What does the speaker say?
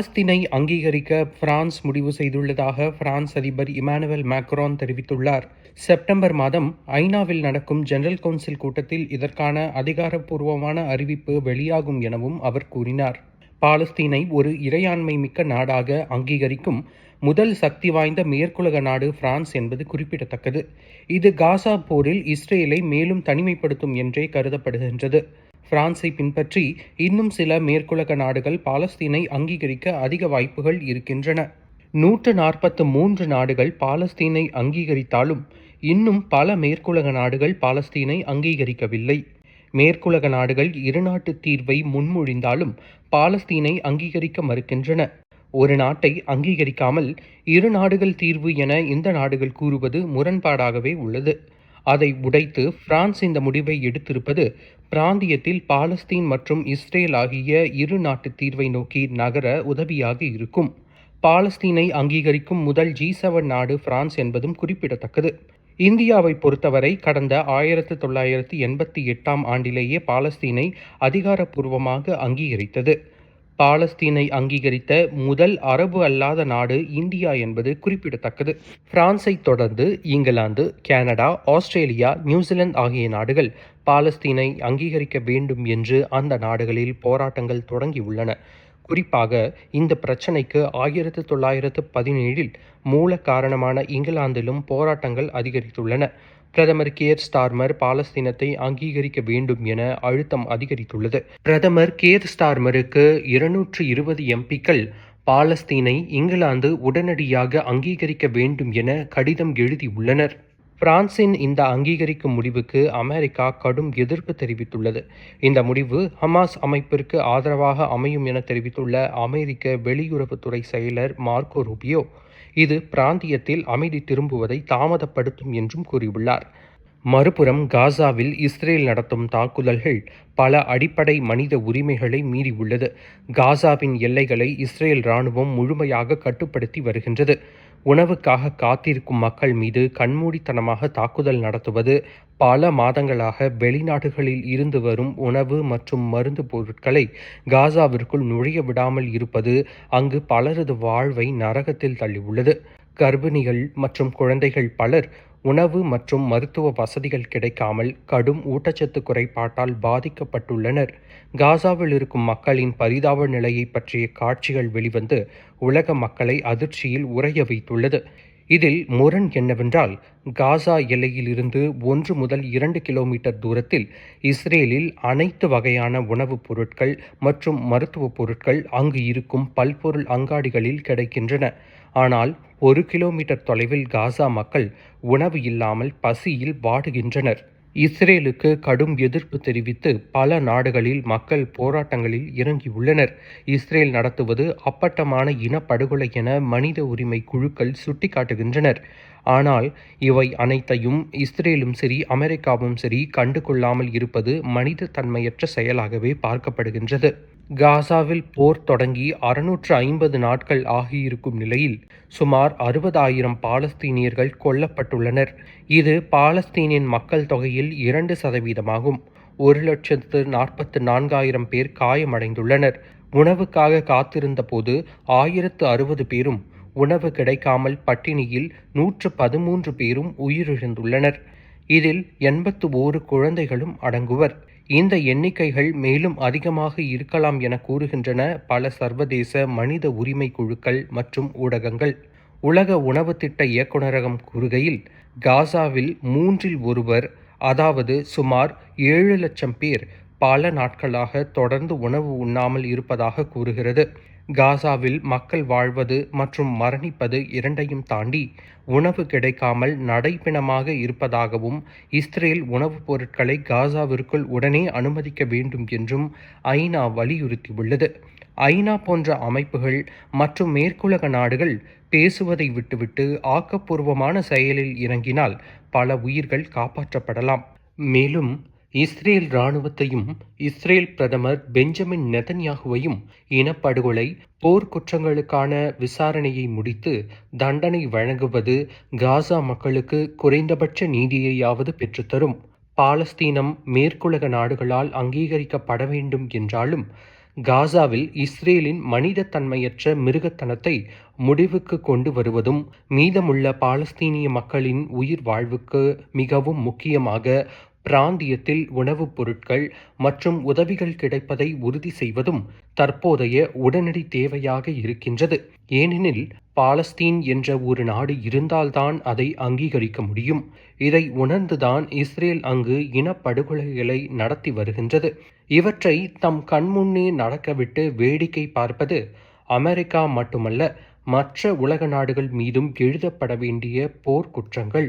பாலஸ்தீனை அங்கீகரிக்க பிரான்ஸ் முடிவு செய்துள்ளதாக பிரான்ஸ் அதிபர் இமானுவேல் மேக்ரோன் தெரிவித்துள்ளார். செப்டம்பர் மாதம் ஐநாவில் நடக்கும் ஜெனரல் கவுன்சில் கூட்டத்தில் இதற்கான அதிகாரப்பூர்வமான அறிவிப்பு வெளியாகும் எனவும் அவர் கூறினார். பாலஸ்தீனை ஒரு இறையாண்மை மிக்க நாடாக அங்கீகரிக்கும் முதல் சக்தி வாய்ந்த மேற்குலக நாடு பிரான்ஸ் என்பது குறிப்பிடத்தக்கது. இது காசா போரில் இஸ்ரேலை மேலும் தனிமைப்படுத்தும் என்றே கருதப்படுகின்றது. பிரான்ஸை பின்பற்றி இன்னும் சில மேற்குலக நாடுகள் பாலஸ்தீனை அங்கீகரிக்க அதிக வாய்ப்புகள் இருக்கின்றன. நூற்று நாற்பத்து மூன்று நாடுகள் பாலஸ்தீனை அங்கீகரித்தாலும் இன்னும் பல மேற்குலக நாடுகள் பாலஸ்தீனை அங்கீகரிக்கவில்லை. மேற்குலக நாடுகள் இருநாட்டு தீர்வை முன்மொழிந்தாலும் பாலஸ்தீனை அங்கீகரிக்க மறுக்கின்றன. ஒரு நாட்டை அங்கீகரிக்காமல் இரு நாடுகள் தீர்வு என இந்த நாடுகள் கூறுவது முரண்பாடாகவே உள்ளது. அதை உடைத்து பிரான்ஸ் இந்த முடிவை எடுத்திருப்பது பிராந்தியத்தில் பாலஸ்தீன் மற்றும் இஸ்ரேல் ஆகிய இரு நாட்டு தீர்வை நோக்கி நகர உதவியாக இருக்கும். பாலஸ்தீனை அங்கீகரிக்கும் முதல் ஜி செவன் நாடு பிரான்ஸ் என்பதும் குறிப்பிடத்தக்கது. இந்தியாவை பொறுத்தவரை கடந்த ஆயிரத்து தொள்ளாயிரத்து எண்பத்தி எட்டாம் ஆண்டிலேயே பாலஸ்தீனை அதிகாரப்பூர்வமாக அங்கீகரித்தது. பாலஸ்தீனை அங்கீகரித்த முதல் அரபு அல்லாத நாடு இந்தியா என்பது குறிப்பிடத்தக்கது. பிரான்ஸை தொடர்ந்து இங்கிலாந்து கனடா ஆஸ்திரேலியா நியூசிலாந்து ஆகிய நாடுகள் பாலஸ்தீனை அங்கீகரிக்க வேண்டும் என்று அந்த நாடுகளில் போராட்டங்கள் தொடங்கியுள்ளன. குறிப்பாக இந்த பிரச்சினைக்கு ஆயிரத்து தொள்ளாயிரத்து பதினேழில் மூல காரணமான இங்கிலாந்திலும் போராட்டங்கள் அதிகரித்துள்ளன. பிரதமர் கேர் ஸ்டார்மர் பாலஸ்தீனத்தை அங்கீகரிக்க வேண்டும் என அழுத்தம் அதிகரித்துள்ளது. பிரதமர் கேர் ஸ்டார்மருக்கு இருநூற்று இருபது எம்பிக்கள் பாலஸ்தீனை இங்கிலாந்து உடனடியாக அங்கீகரிக்க வேண்டும் என கடிதம் எழுதியுள்ளனர். பிரான்சின் இந்த அங்கீகரிக்கும் முடிவுக்கு அமெரிக்கா கடும் எதிர்ப்பு தெரிவித்துள்ளது. இந்த முடிவு ஹமாஸ் அமைப்பிற்கு ஆதரவாக அமையும் என தெரிவித்துள்ள அமெரிக்க வெளியுறவுத்துறை செயலர் மார்க்கோ ரூபியோ இது பிராந்தியத்தில் அமைதி திரும்புவதை தாமதப்படுத்தும் என்றும் கூறியுள்ளார். மறுபுறம் காசாவில் இஸ்ரேல் நடத்தும் தாக்குதல்கள் பல அடிப்படை மனித உரிமைகளை மீறியுள்ளது. காசாவின் எல்லைகளை இஸ்ரேல் இராணுவம் முழுமையாக கட்டுப்படுத்தி வருகின்றது. உணவுக்காக காத்திருக்கும் மக்கள் மீது கண்மூடித்தனமாக தாக்குதல் நடத்துவது பல மாதங்களாக வெளிநாடுகளில் இருந்து வரும் உணவு மற்றும் மருந்து பொருட்களை காசாவிற்குள் நுழைய விடாமல் இருப்பது அங்கு பலரது வாழ்வை நரகத்தில் தள்ளியுள்ளது. கர்ப்பிணிகள் மற்றும் குழந்தைகள் பலர் உணவு மற்றும் மருத்துவ வசதிகள் கிடைக்காமல் கடும் ஊட்டச்சத்து குறைபாட்டால் பாதிக்கப்பட்டுள்ளனர். காசாவில் இருக்கும் மக்களின் பரிதாப நிலையை பற்றிய காட்சிகள் வெளிவந்து உலக மக்களை அதிர்ச்சியில் உறைய வைத்துள்ளது. இதில் முரண் என்னவென்றால் காசா எல்லையிலிருந்து ஒன்று முதல் இரண்டு கிலோமீட்டர் தூரத்தில் இஸ்ரேலில் அனைத்து வகையான உணவுப் பொருட்கள் மற்றும் மருத்துவ பொருட்கள் அங்கு இருக்கும் பல்பொருள் அங்காடிகளில் கிடைக்கின்றன. ஆனால் ஒரு கிலோமீட்டர் தொலைவில் காசா மக்கள் உணவு இல்லாமல் பசியில் வாடுகின்றனர். இஸ்ரேலுக்கு கடும் எதிர்ப்பு தெரிவித்து பல நாடுகளில் மக்கள் போராட்டங்களில் இறங்கியுள்ளனர். இஸ்ரேல் நடத்துவது அப்பட்டமான இனப்படுகொலை என மனித உரிமை குழுக்கள் சுட்டிக்காட்டுகின்றனர். ஆனால் இவை அனைத்தையும் இஸ்ரேலும் சரி அமெரிக்காவும் சரி கண்டுகொள்ளாமல் இருப்பது மனித தன்மையற்ற செயலாகவே பார்க்கப்படுகின்றது. காசாவில் போர் தொடங்கி அறுநூற்று ஐம்பது நாட்கள் ஆகியிருக்கும் நிலையில் சுமார் அறுபதாயிரம் பாலஸ்தீனியர்கள் கொல்லப்பட்டுள்ளனர். இது பாலஸ்தீனின் மக்கள் தொகையில் இரண்டு சதவீதமாகும். ஒரு லட்சத்து நாற்பத்து நான்காயிரம் பேர் காயமடைந்துள்ளனர். உணவுக்காக காத்திருந்த போது ஆயிரத்து அறுபது பேரும் உணவு கிடைக்காமல் பட்டினியில் நூற்று பதிமூன்று பேரும் உயிரிழந்துள்ளனர். இதில் எண்பத்து ஓரு குழந்தைகளும் அடங்குவர். இந்த எண்ணிக்கைகள் மேலும் அதிகமாக இருக்கலாம் என கூறுகின்றன பல சர்வதேச மனித உரிமை குழுக்கள் மற்றும் ஊடகங்கள். உலக உணவு திட்ட இயக்குநரகம் கூறுகையில் காசாவில் மூன்றில் ஒருவர் அதாவது சுமார் ஏழு லட்சம் பேர் பல நாட்களாக தொடர்ந்து உணவு உண்ணாமல் இருப்பதாக கூறுகிறது. காசாவில் மக்கள் வாழ்வது மற்றும் மரணிப்பது இரண்டையும் தாண்டி உணவு கிடைக்காமல் நடைப்பிணமாக இருப்பதாகவும் இஸ்ரேல் உணவுப் பொருட்களை காசாவிற்குள் உடனே அனுமதிக்க வேண்டும் என்றும் ஐநா வலியுறுத்தியுள்ளது. ஐநா போன்ற அமைப்புகள் மற்றும் மேற்குலக நாடுகள் பேசுவதை விட்டுவிட்டு ஆக்கப்பூர்வமான செயலில் இறங்கினால் பல உயிர்கள் காப்பாற்றப்படலாம். மேலும் இஸ்ரேல் இராணுவத்தையும் இஸ்ரேல் பிரதமர் பெஞ்சமின் நெதன்யாகுவையும் இனப்படுகொலை போர்க்குற்றங்களுக்கான விசாரணையை முடித்து தண்டனை வழங்குவது காசா மக்களுக்கு குறைந்தபட்ச நீதியையாவது பெற்றுத்தரும். பாலஸ்தீனம் மேற்குலக நாடுகளால் அங்கீகரிக்கப்பட வேண்டும் என்றாலும் காசாவில் இஸ்ரேலின் மனிதத்தன்மையற்ற மிருகத்தனத்தை முடிவுக்கு கொண்டு வருவதும் மீதமுள்ள பாலஸ்தீனிய மக்களின் உயிர் வாழ்வுக்கு மிகவும் முக்கியமாக பிராந்தியத்தில் உணவுப் பொருட்கள் மற்றும் உதவிகள் கிடைப்பதை உறுதி செய்வதும் தற்போதைய உடனடி தேவையாக இருக்கின்றது. ஏனெனில் பாலஸ்தீன் என்ற ஒரு நாடு இருந்தால்தான் அதை அங்கீகரிக்க முடியும். இதை உணர்ந்துதான் இஸ்ரேல் அங்கு இனப்படுகொலைகளை நடத்தி வருகின்றது. இவற்றை தம் கண்முன்னே நடக்கவிட்டு வேடிக்கை பார்ப்பது அமெரிக்கா மட்டுமல்ல மற்ற உலக நாடுகள் மீதும் எழுதப்பட வேண்டிய போர்க்குற்றங்கள்.